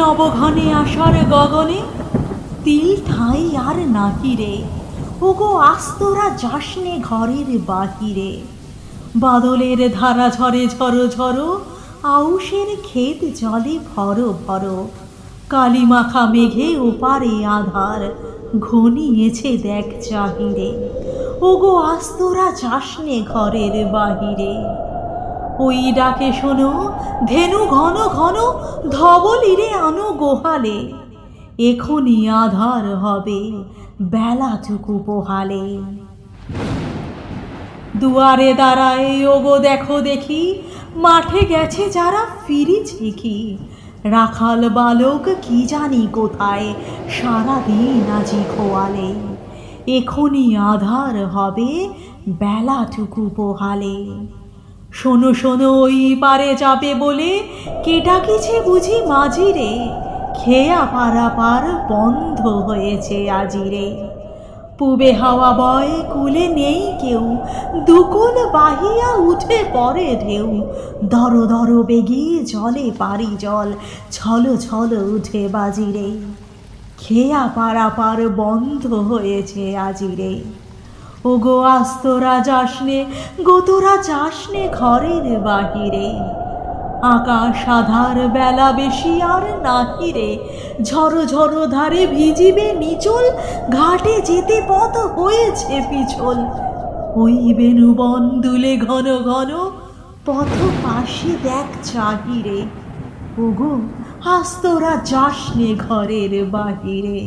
নবঘনে আসার গগনে, তিল ঠাঁই আর নাহি রে ওগো আস্তরা যাসনে ঘরের বাহিরে। বাদলের ধারা ঝরে ঝরো ঝরো, আউশের ক্ষেত জলে ভরো ভরো। কালী মাখা মেঘে ওপারে আধার, ঘনিয়েছে দেখ চাহিরে ওগো আস্তরা যাসনে ঘরের বাহিরে। ওই ডাকে শোনো, ধেনু ঘন ঘন ধবলিরে আনো গোহালে। এখনই আধার হবে বেলাটুকু পোহালে। দুয়ারে দাঁড়ায়, ওগো দেখো দেখি, মাঠে গেছে যারা ফিরিছে কি রাখাল বালক কি জানি কোথায়, সারাদিন আজি খোয়ালে। এখনই আধার হবে বেলাটুকু পোহালে। শোনো শোনো, ওই পারে যাবে বলে কে ডাকিছে বুঝি মাঝিরে? খেয়া পারাপার বন্ধ হয়েছে আজিরে। পুবে হাওয়া বয় কুলে নেই কেউ, দুকুল বাহিয়া উঠে পরে ঢেউ। দর দর বেগে জলে পারি জল, ছল ছল উঠে বাজিরে। খেয়া পারাপার বন্ধ হয়েছে আজিরে। ওগো আস্তরা যাসনে গোতরা যাসনে ঘরের বাহিরে। আকাশ আধার বেলা বেশি আর নাহিরে ঝড়ো ঝড়ো ধারে ভিজিবে নিচল, ঘাটে যেতে পথ হয়েছে পিছল। ওই বেনু বন দুলে ঘন ঘন পথ পাশে দেখ চাহিরে ওগো আস্তরা যাসনে ঘরের বাহিরে।